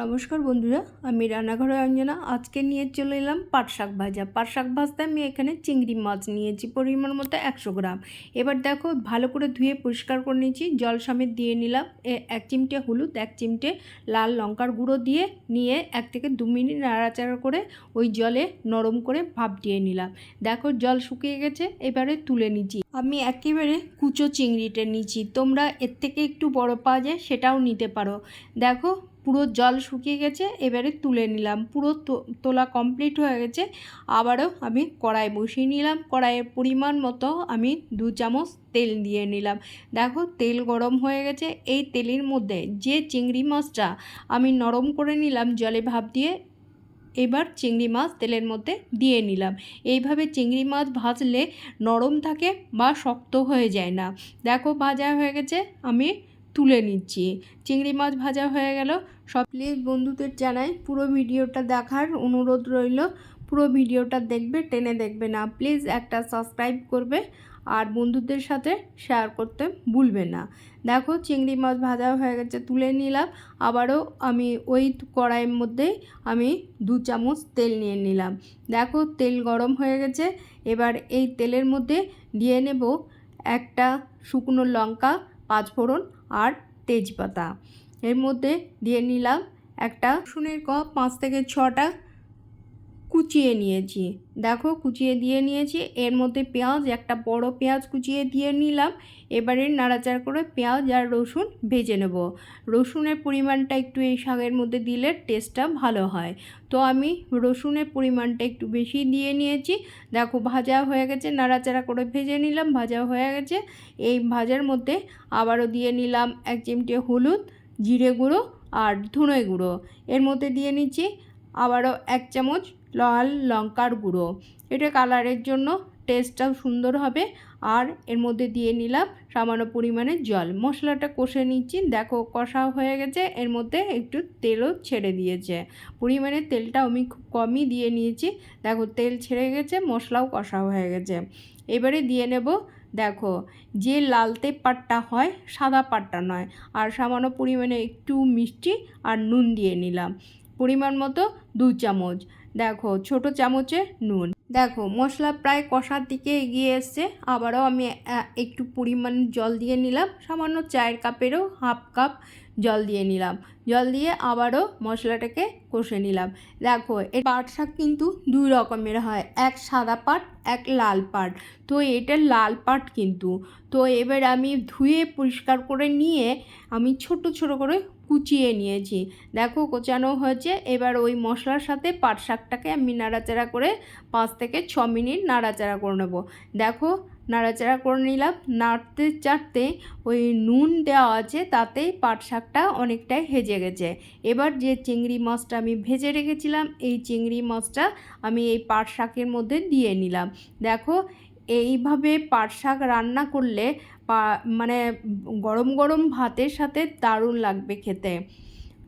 নমস্কার বন্ধুরা, আমি রান্নাঘরে অঞ্জনা। আজকে নিয়ে চলে এলাম পাট শাক ভাজা। পাট শাক ভাজতে আমি এখানে চিংড়ি মাছ নিয়েছি, পরিমাণ মতো একশো গ্রাম। এবার দেখো, ভালো করে ধুয়ে পরিষ্কার করে নিয়েছি, জল সমেত দিয়ে নিলাম। এক চিমটে হলুদ, এক চিমটে লাল লঙ্কার গুঁড়ো দিয়ে নিয়ে এক থেকে দু মিনিট নাড়াচাড়া করে ওই জলে নরম করে ভাপ দিয়ে নিলাম। দেখো, জল শুকিয়ে গেছে, এবারে তুলে নিচ্ছি। আমি একেবারে কুচো চিংড়িটা নিচ্ছি তোমরা এর থেকে একটু বড় পাওয়া যায় সেটাও নিতে পারো। দেখো পুরো জল শুকিয়ে গেছে, এবারে তুলে নিলাম। পুরো তোলা কমপ্লিট হয়ে গেছে। আবারও আমি কড়াই বসিয়ে নিলাম। কড়াইয়ের পরিমাণ মতো আমি দু চামচ তেল দিয়ে নিলাম। দেখো তেল গরম হয়ে গেছে। এই তেলের মধ্যে যে চিংড়ি মাছটা আমি নরম করে নিলাম জলে ভাপ দিয়ে, এবার চিংড়ি মাছ তেলের মধ্যে দিয়ে নিলাম। এইভাবে চিংড়ি মাছ ভাজলে নরম থাকে বা শক্ত হয়ে যায় না। দেখো ভাজা হয়ে গেছে। আমি তুলে নিচ্ছি। চিংড়ি মাছ ভাজা হয়ে গেল। সব প্লিজ বন্ধুদের জানাই, পুরো ভিডিওটা দেখার অনুরোধ রইল। পুরো ভিডিওটা দেখবে, টেনে দেখবে না। প্লিজ একটা সাবস্ক্রাইব করবে আর বন্ধুদের সাথে শেয়ার করতে ভুলবে না। দেখো, চিংড়ি মাছ ভাজা হয়ে গেছে, তুলে নিলাম। আবারও আমি ওই কড়াইয়ের মধ্যেই আমি দু চামচ তেল নিয়ে নিলাম। দেখো, তেল গরম হয়ে গেছে। এবার এই তেলের মধ্যে দিয়ে নেব একটা শুকনো লঙ্কা পাঁচফোড়ন আর তেজপাতা। এর মধ্যে দিয়ে নিলাম একটা রসুনের কপ পাঁচ থেকে ছটা কুচিয়ে নিয়েছি। দেখো, কুচিয়ে দিয়ে নিয়েছি। এর মধ্যে পেঁয়াজ, একটা বড় পেঁয়াজ কুচিয়ে দিয়ে নিলাম। এবারে নাড়াচাড়া করে পেঁয়াজ আর রসুন ভেজে নেব। রসুনের পরিমাণটা একটু এই শাকের মধ্যে দিলে টেস্টটা ভালো হয়। তো আমি রসুনের পরিমাণটা একটু বেশি দিয়ে নিয়েছি। দেখো, ভাজা হয়ে গেছে, নাড়াচাড়া করে ভেজে নিলাম, ভাজা হয়ে গেছে। এই ভাজার মধ্যে আবারও দিয়ে নিলাম এক চিমটে হলুদ, জিরে গুঁড়ো আর ধনে গুঁড়ো। এর মধ্যে দিয়ে নিচ্ছি আবারও এক চামচ লাল লঙ্কার গুঁড়ো। এটা কালারের জন্য টেস্টটাও সুন্দর হবে। আর এর মধ্যে দিয়ে নিলাম সামান্য পরিমাণে জল। মশলাটা কষে নিচ্ছি। দেখো কষা হয়ে গেছে। এর মধ্যে একটু তেলও ছেড়ে দিয়েছে। পরিমাণে তেলটা আমি খুব কমই দিয়ে নিয়েছি। দেখো তেল ছেড়ে গেছে, মশলাও কষা হয়ে গেছে। এবারে দিয়ে নেব, দেখো যে লালতে পাটটা হয়, সাদা পাটটা নয়। আর সামান্য পরিমাণে একটু মিষ্টি আর নুন দিয়ে নিলাম। পরিমাণ মতো দু চামচ। দেখো, ছোট চামচে নুন। দেখো, মশলা প্রায় কষার দিকে এগিয়ে এসছে। আবারও আমি একটু পরিমাণ জল দিয়ে নিলাম। সামান্য চায়ের কাপেরও হাফ কাপ জল দিয়ে নিলাম। জল দিয়ে আবারও মশলাটাকে কষে নিলাম। দেখো এই পাট শাক কিন্তু দুই রকমের হয়, এক সাদা পাট, এক লাল পাট। তো এটা লাল পাট কিন্তু। তো এবার আমি ধুয়ে পরিষ্কার করে নিয়ে আমি ছোট ছোট করে কুচিয়ে নিয়েছি। দেখো, কোচানো হয়েছে। এবার ওই মশলার সাথে পাট শাকটাকে আমি নাড়াচাড়া করে পাঁচ থেকে ছ মিনিট নাড়াচাড়া করে নেব। দেখো নাড়াচাড়া করে নিলাম। নাড়তে চাড়তে ওই নুন দেওয়া আছে তাতেই পাট শাকটা অনেকটাই হেজে গেছে। এবার যে চিংড়ি মাছটা আমি ভেজে রেখেছিলাম, এই চিংড়ি মাছটা আমি এই পাট শাকের মধ্যে দিয়ে নিলাম। দেখো, এইভাবে পাট শাক রান্না করলে মানে গরম গরম ভাতের সাথে দারুণ লাগবে খেতে।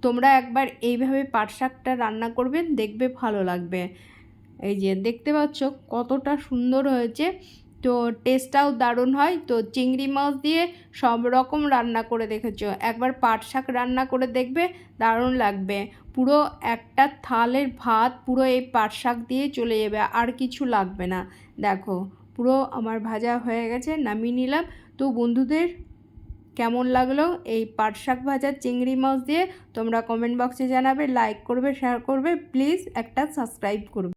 তোমরা একবার এইভাবে পাট শাকটা রান্না করবেন দেখবে ভালো লাগবে। এই যে দেখতে পাচ্ছ কতটা সুন্দর হয়েছে। তো টেস্টটাও দারুণ হয়। তো চিংড়ি মাছ দিয়ে সব রকম রান্না করে দেখেছ। একবার পাট শাক রান্না করে দেখবে, দারুণ লাগবে। পুরো একটা থালের ভাত পুরো এই পাট শাক দিয়ে চলে যাবে, আর কিছু লাগবে না। দেখো, পুরো আমার ভাজা হয়ে গেছে, নামিয়ে নিলাম। তো বন্ধুদের, কেমন লাগল এই পাট শাক ভাজা চিংড়ি মাছ দিয়ে? তোমরা কমেন্ট বক্সে জানাবে লাইক করবে শেয়ার করবে প্লিজ একটা সাবস্ক্রাইব করবে।